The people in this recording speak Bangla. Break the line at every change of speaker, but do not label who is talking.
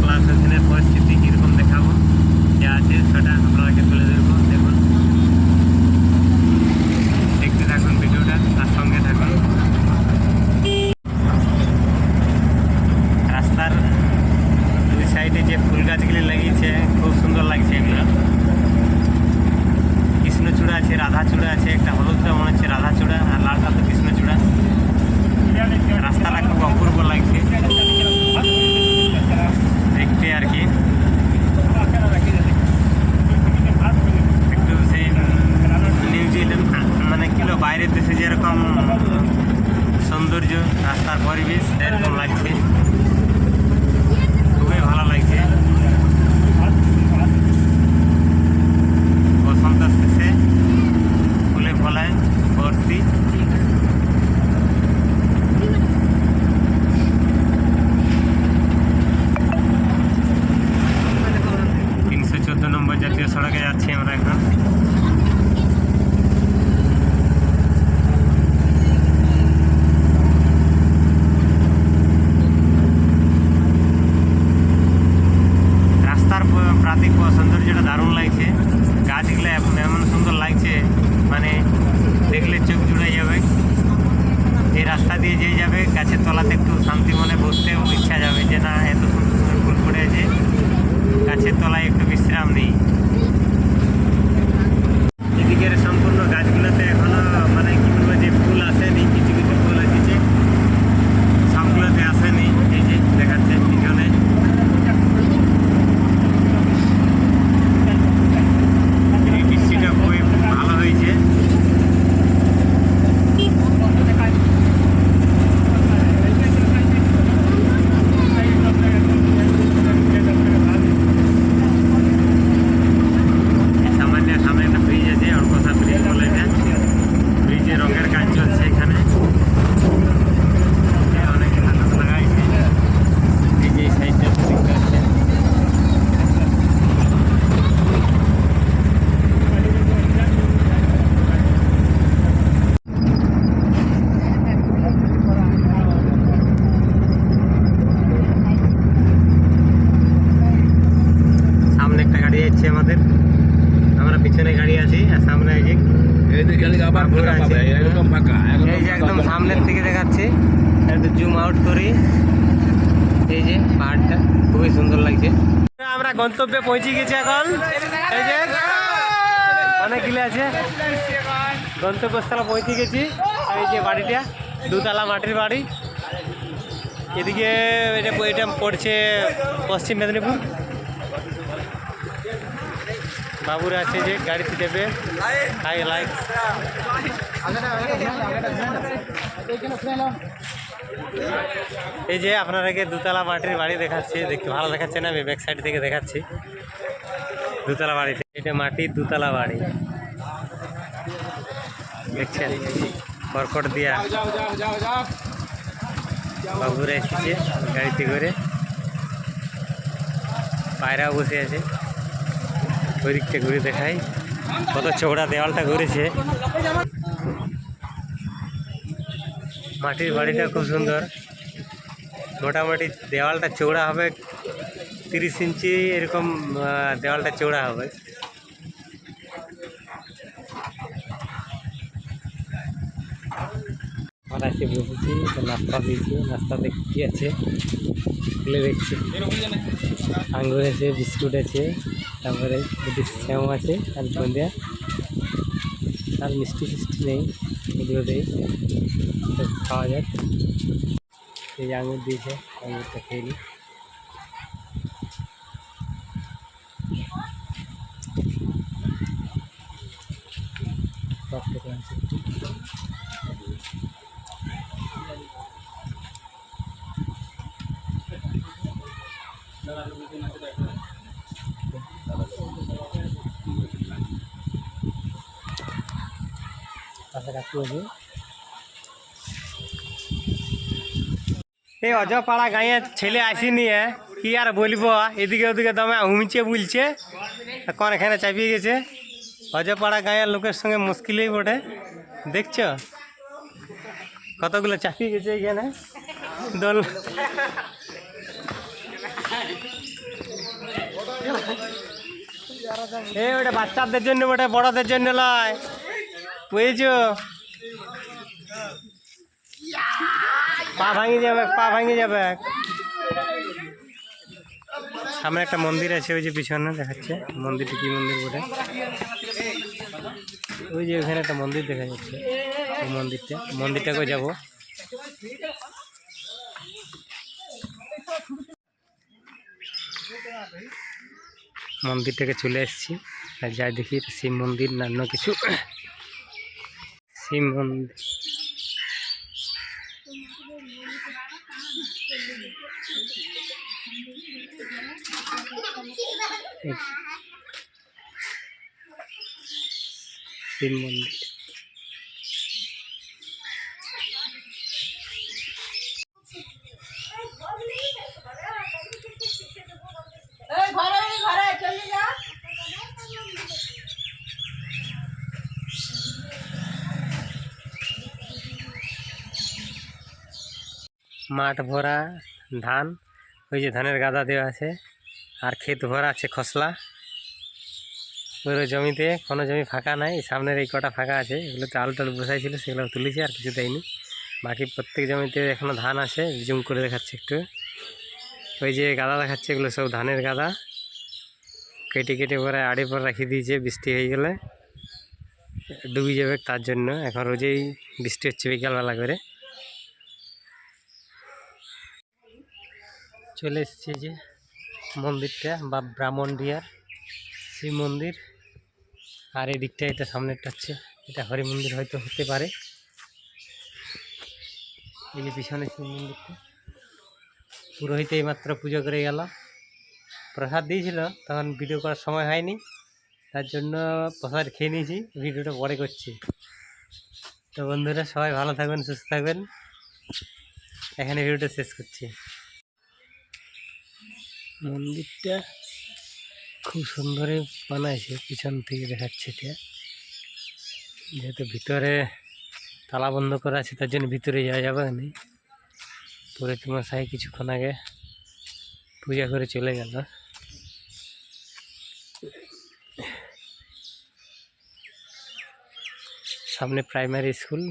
প্লাস ওখানের পরিস্থিতি কীরকম দেখাবো? যা আছে, সেটা আপনারাকে তুলে ধরবো, দেখুন। দেখতে থাকুন ভিডিওটা, তার সঙ্গে থাকুন। রাস্তার দুই সাইডে যে ফুল গাছগুলি লাগিয়েছে, খুব সুন্দর লাগছে এগুলো। কৃষ্ণচূড়া আছে, রাধাচূড়া আছে, একটা হলুদটা মনে হচ্ছে রাধাচূড়া, আর লালটা তো কৃষ্ণচূড়া। রাস্তাটা খুব অপূর্ব লাগছে দেখতে আর কি একটু সেই নিউজিল্যান্ড মানে কিলো বাইরের দেশে যেরকম সৌন্দর্য রাস্তার পরিবেশ এরকম লাগছে খুবই ভালো লাগছে বসন্ত শেষে ফুলে ফলায় ভর্তি তিনশো চোদ্দ নম্বর জাতীয় সড়কে যাচ্ছি আমরা এখন। রাস্তার প্রাকৃতিক সৌন্দর্যটা দারুণ লাগছে। গাছগুলো এখন এমন সুন্দর লাগছে মানে দেখলে চোখ জুড়ে যাবে। এই রাস্তা দিয়ে যে যাবে, গাছের তলাতে একটু শান্তি মনে বসতেও ইচ্ছা যাবে যে না, এত সুন্দর সুন্দর ফুল পড়ে আছে গাছের তলায় একটু বিশ্রাম নেই এদিকের সম্পূর্ণ গাছগুলোতে এখনও মানে কি বলব যে ফুল আসেনি কিছু কিছু ফুল এসেছে সবগুলোতে আসেনি এই যে দেখাচ্ছে পিছনে এই বৃষ্টিটা খুবই ভালো হয়েছে এই সামান্য সামনে একটা ব্রিজ আছে অর্কসা ব্রিজ বলে এটা ব্রিজে রঙের কাজ চলছে এখানে এ অনেক ধান লাগাইছে এই যে এই সাইডটা দেখতে পাচ্ছেন সামনে একটা গাড়ি যাচ্ছে আমাদের আমরা পিছনে গাড়ি আছি আর সামনে এই যে এই যে একদম সামনের থেকে দেখাচ্ছি। একটু জুম আউট করি। এই যে পাহাড়টা খুবই সুন্দর লাগছে। আমরা গন্তব্যে পৌঁছে গেছি এখন। এই যে অনেকগুলো আছে। গন্তব্যস্থলে পৌঁছে গেছি। এই যে বাড়িটা দুতলা মাটির বাড়ি। এদিকে এটা পড়ছে পশ্চিম মেদিনীপুর। বাবুরা আছে যে গাড়িতে দেবে। হাই লাইক। এই যে আপনাদেরকে দুতলা মাটির বাড়ি দেখাচ্ছি, দেখতে ভালো দেখাচ্ছে না, আমি ব্যাক সাইড থেকে দেখাচ্ছি। দুতলা বাড়ি এটা মাটির দুতলা বাড়ি। দেখছেন? কর্কট দিয়া। বাবুরা এসেছে গাড়িতে করে। পায়রা বসে আছে। ওই দিকটা ঘুরে দেখাই। কত চৌড়া দেওয়ালটা ঘুরেছে। মাটির বাড়িটা খুব সুন্দর। মোটামুটি দেওয়ালটা চৌড়া হবে, তিরিশ ইঞ্চি এরকম দেওয়ালটা চৌড়া হবে। এসে বসেছি নাস্তা দিয়েছি। নাস্তা দেখতে আছে? খুলে দেখছি। আঙ্গুর আছে, বিস্কুট আছে। তারপরে দুটি শ্যাম আছে আর বন্দিয়া আর মিষ্টি ফিষ্টি নেই এগুলো খাওয়া যাক এই আঙুর দিয়েছে, আঙুরটা খেয়ে নিই। এই অজপাড়া গাঁয়ে ছেলে আসেনি কি আর বলব, এদিকে ওদিকে দমে হুমছে বুলছে। কোন এখানে চাপিয়ে গেছে। অজপাড়া গাঁয়ের লোকের সঙ্গে মুশকিলই বটে। দেখছ? কতগুলো চাপিয়ে গেছে এখানে? দোল এই ওটা বাচ্চাদের জন্য ওটা বড়দের জন্য লয়। বুঝেছ পা ভাঙি যাবে, পা ভাঙি যাবে। সামনে একটা মন্দির আছে, ওই যে পিছনে দেখাচ্ছে। মন্দিরটা কি মন্দির বটে? ওই যে ওখানে একটা মন্দির দেখা যাচ্ছে, ওই মন্দিরটা। মন্দিরটাকে যাব? মন্দিরটাকে চলে এসেছি। আর যাই দেখি, শিব মন্দির না অন্য কিছু। শিব মন্দির এই শিব মন্দির
ঘরে ঘরে চলে যা
মাঠ ভরা, ধান, ওই যে ধানের গাদা দেওয়া আছে, আর ক্ষেত ভরা আছে খসলা। পুরো জমিতে, কোনো জমি ফাঁকা নাই, সামনের এই কটা ফাঁকা আছে এগুলোতে আলু টালু বসাইছিল, সেগুলো তুলেছি, আর কিছু দেয়নি। বাকি প্রত্যেক জমিতে এখনও ধান আছে, জুম করে দেখাচ্ছে একটু। ওই যে গাদা দেখাচ্ছে, এগুলো সব ধানের গাদা। কেটে কেটে পরে আড়ে পর রাখি দিয়েছে, বৃষ্টি হয়ে গেলে। ডুবে যাবে তার জন্য, এখন রোজেই বৃষ্টি হচ্ছে বিকালবেলা করে। চলে এসেছি যে মন্দিরটা বা ব্রাহ্মণডিয়ার শিব মন্দির। আর এই দিকটা, এটা সামনেরটা হচ্ছে, এটা হরি মন্দির হয়তো হতে পারে। এই যে পিছনে শিব মন্দিরটা। পুরোহিত মাত্র পুজো করে গেল। প্রসাদ দিয়েছিল, তখন ভিডিও করার সময় হয়নি। তার জন্য প্রসাদ খেয়ে নিয়েছি, ভিডিওটা পরে করছি। তো বন্ধুরা, সবাই ভালো থাকবেন, সুস্থ থাকবেন। এখানে ভিডিওটা শেষ করছি। মন্দিরটা খুব সুন্দরই বানাইছে, পিছন থেকে দেখাচ্ছে এটা। যেহেতু ভিতরে তালা বন্ধ করা আছে, তার জন্য ভিতরে যাওয়া যাবে না। তোমার মশাই কিছুক্ষণ আগে পূজা করে চলে গেল। সামনে প্রাইমারি স্কুল